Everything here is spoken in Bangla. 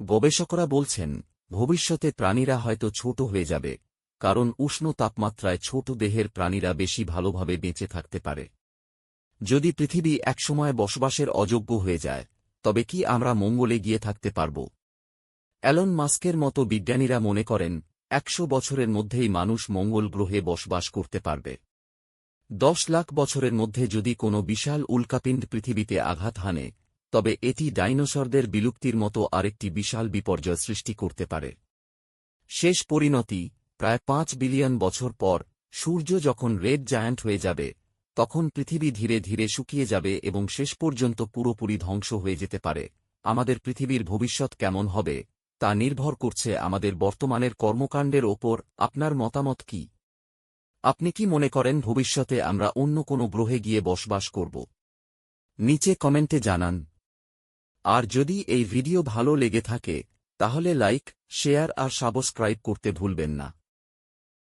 গবেষকরা বলছেন, ভবিষ্যতে প্রাণীরা হয়তো ছোট হয়ে যাবে, কারণ উষ্ণ তাপমাত্রায় ছোট দেহের প্রাণীরা বেশি ভালোভাবে বেঁচে থাকতে পারে। যদি পৃথিবী একসময় বসবাসের অযোগ্য হয়ে যায়, তবে কি আমরা মঙ্গলে গিয়ে থাকতে পারব? অ্যালন মাস্কের মতো বিজ্ঞানীরা মনে করেন, একশো বছরের মধ্যেই মানুষ মঙ্গল গ্রহে বসবাস করতে পারবে। দশ লাখ বছরের মধ্যে যদি কোনো বিশাল উল্কাপিণ্ড পৃথিবীতে আঘাত হানে তবে এটি ডাইনোসরদের বিলুপ্তির মতো আরেকটি বিশাল বিপর্যয় সৃষ্টি করতে পারে। শেষ পরিণতি, প্রায় পাঁচ বিলিয়ন বছর পর, সূর্য যখন রেড জায়ান্ট হয়ে যাবে, তখন পৃথিবী ধীরে ধীরে শুকিয়ে যাবে এবং শেষ পর্যন্ত পুরোপুরি ধ্বংস হয়ে যেতে পারে। আমাদের পৃথিবীর ভবিষ্যৎ কেমন হবে, তা নির্ভর করছে আমাদের বর্তমানের কর্মকাণ্ডের ওপর আপনার মতামত কি? আপনি কি মনে করেন ভবিষ্যতে আমরা অন্য কোনো গ্রহে গিয়ে বসবাস করব? নিচে কমেন্টে জানান। আর যদি এই ভিডিও ভালো লেগে থাকে, তাহলে লাইক, শেয়ার আর সাবস্ক্রাইব করতে ভুলবেন না।